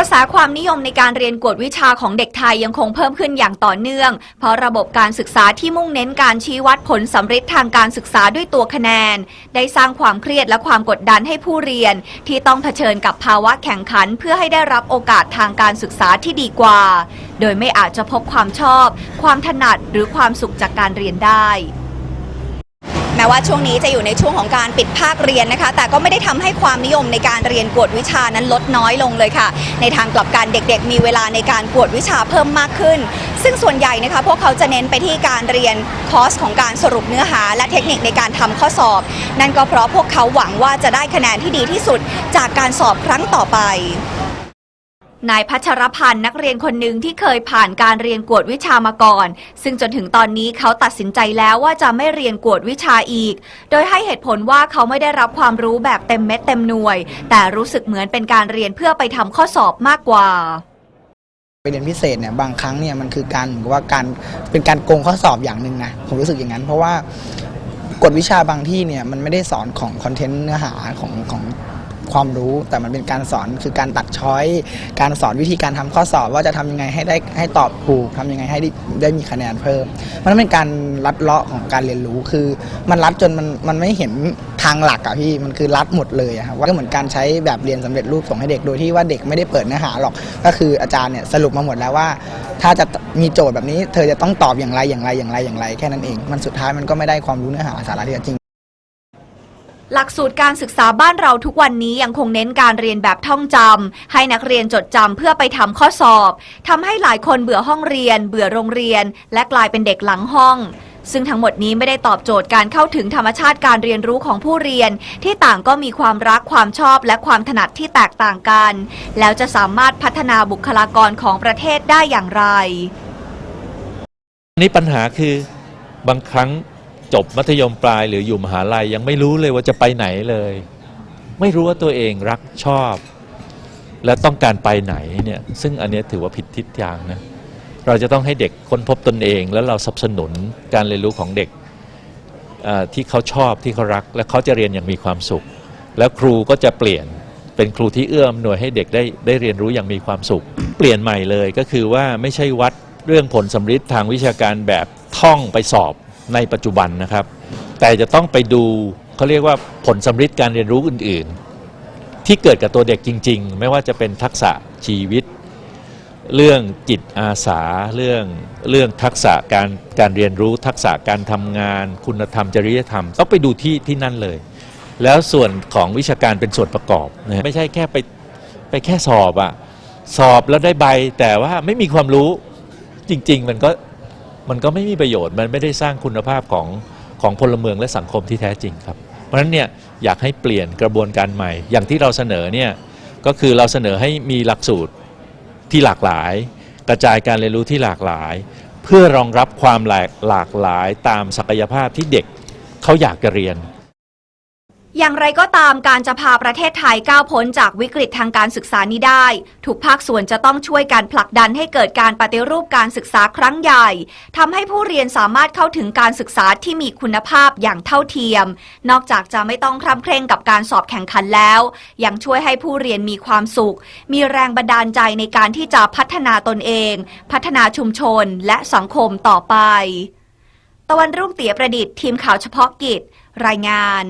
ระแสความนิยมในการเรียนกวดวิชาของเด็กไทยยังคงเพิ่มขึ้นอย่างต่อเนื่อง เพราะระบบการศึกษาที่มุ่งเน้นการชี้วัดผลสำเร็จทางการศึกษาด้วยตัวคะแนน ได้สร้างความเครียดและความกดดันให้ผู้เรียน ที่ต้องเผชิญกับภาวะแข่งขัน เพื่อให้ได้รับโอกาสทางการศึกษาที่ดีกว่า โดยไม่อาจจะพบความชอบ ความถนัดหรือความสุขจากการเรียนได้ แม้ว่าช่วงนี้จะอยู่ในช่วงของการปิดภาคเรียนนะคะ แต่ก็ไม่ได้ทำให้ความนิยมในการเรียนกวดวิชานั้นลดน้อยลงเลยค่ะ ในทางกลับกันเด็กๆ มีเวลาในการกวดวิชาเพิ่มมากขึ้น ซึ่งส่วนใหญ่นะคะพวกเขาจะเน้นไปที่การเรียนคอร์สของการสรุปเนื้อหา และเทคนิคในการทำข้อสอบ นั่นก็เพราะพวกเขาหวังว่าจะได้คะแนนที่ดีที่สุดจากการสอบครั้งต่อไป นายพัชรพันธ์นักเรียนคนหนึ่งที่เคยผ่านการเรียนกวดวิชามาก่อน ซึ่งจนถึงตอนนี้เขาตัดสินใจแล้วว่าจะไม่เรียนกวดวิชาอีก โดยให้เหตุผลว่าเขาไม่ได้รับความรู้แบบเต็มเม็ดเต็มหน่วย แต่รู้สึกเหมือนเป็นการเรียนเพื่อไปทำข้อสอบมากกว่าไปเรียนพิเศษเนี่ยบางครั้งเนี่ยมันคือการเหมือนกับว่าการเป็นการโกงข้อสอบอย่างหนึ่งนะผมรู้สึกอย่างนั้น เพราะว่ากฎวิชาบางที่เนี่ยมันไม่ได้สอนของคอนเทนต์เนื้อหาของของ ความรู้แต่มันเป็นการสอนคือการตัดช้อย การสอนวิธีการทำข้อสอบ ว่าจะทำยังไงให้ได้ให้ตอบถูกทำยังไงให้ได้ได้มีคะแนนเพิ่ม มันเป็นการลัดเลาะของการเรียนรู้คือ มันลัดจนมันมันไม่เห็นทางหลักอะพี่มันคือลัดหมดเลยอะครับว่าก็เหมือนการใช้แบบเรียนสำเร็จรูปส่งให้เด็กโดยที่ว่าเด็กไม่ได้เปิดเนื้อหาหรอก ก็คืออาจารย์เนี่ยสรุปมาหมดแล้วว่า ถ้าจะมีโจทย์แบบนี้ เธอจะต้องตอบอย่างไรอย่างไรอย่างไรอย่างไรแค่นั้นเอง มันสุดท้ายมันก็ไม่ได้ความรู้เนื้อหาสาระที่จริง หลักสูตรการศึกษาบ้านเราทุกวันนี้ยังคงเน้นการเรียนแบบท่องจำให้นักเรียนจดจำเพื่อไปทำข้อสอบทำให้หลายคนเบื่อห้องเรียน เบื่อโรงเรียน และกลายเป็นเด็กหลังห้อง ซึ่งทั้งหมดนี้ไม่ได้ตอบโจทย์การเข้าถึงธรรมชาติการเรียนรู้ของผู้เรียน ที่ต่างก็มีความรักความชอบและความถนัดที่แตกต่างกัน แล้วจะสามารถพัฒนาบุคลากรของประเทศได้อย่างไร นี่ปัญหาคือบางครั้ง จบมัธยมปลายหรืออยู่มหาลัยยังไม่รู้เลยว่าจะไปไหนเลย ไม่รู้ว่าตัวเองรักชอบ และต้องการไปไหนเนี่ยซึ่งอันนี้ถือว่าผิดทิศทางนะเราจะต้องให้เด็กค้นพบตนเอง แล้วเราสนับสนุนการเรียนรู้ของเด็กที่เขาชอบที่เขารัก และเขาจะเรียนอย่างมีความสุข แล้วครูก็จะเปลี่ยนเป็นครูที่เอื้อมหน่วยให้เด็กได้ได้เรียนรู้อย่างมีความสุข เปลี่ยนใหม่เลยก็คือว่าไม่ใช่วัดเรื่องผลสำฤทธิ์ทางวิชาการแบบท่องไปสอบ ในปัจจุบันนะครับ แต่จะต้องไปดูเขาเรียกว่าผลสำฤทธิ์การเรียนรู้อื่น ๆ ที่เกิดกับตัวเด็กจริง ๆ ไม่ว่าจะเป็นทักษะชีวิต เรื่องจิตอาสาเรื่องเรื่องทักษะการการเรียนรู้ ทักษะการทำงาน คุณธรรมจริยธรรม ต้องไปดูที่ที่นั่นเลย แล้วส่วนของวิชาการเป็นส่วนประกอบนะฮะไม่ใช่แค่ไปไปแค่สอบอะสอบแล้วได้ใบแต่ว่าไม่มีความรู้จริง ๆ มันก็ มันก็ไม่มีประโยชน์มันไม่ได้สร้างคุณภาพของของพลเมืองและสังคมที่แท้จริงครับ เพราะฉะนั้นเนี่ยอยากให้เปลี่ยนกระบวนการใหม่ อย่างที่เราเสนอเนี่ยก็คือเราเสนอให้มีหลักสูตรที่หลากหลาย กระจายการเรียนรู้ที่หลากหลาย เพื่อรองรับความหลากหลากหลายตามศักยภาพที่เด็กเขาอยากจะเรียน อย่างไรก็ตามการจะพาประเทศไทยก้าวพ้นจากวิกฤตทางการศึกษานี้ได้ ทุกภาคส่วนจะต้องช่วยการผลักดันให้เกิดการปฏิรูปการศึกษาครั้งใหญ่ทำให้ผู้เรียนสามารถเข้าถึงการศึกษาที่มีคุณภาพอย่างเท่าเทียม นอกจากจะไม่ต้องคร่ำเคร่งกับการสอบแข่งขันแล้ว ยังช่วยให้ผู้เรียนมีความสุข มีแรงบันดาลใจในการที่จะพัฒนาตนเอง พัฒนาชุมชนและสังคมต่อไป ตะวันรุ่งเตียประดิษฐ์ทีมข่าวเฉพาะกิจ รายงาน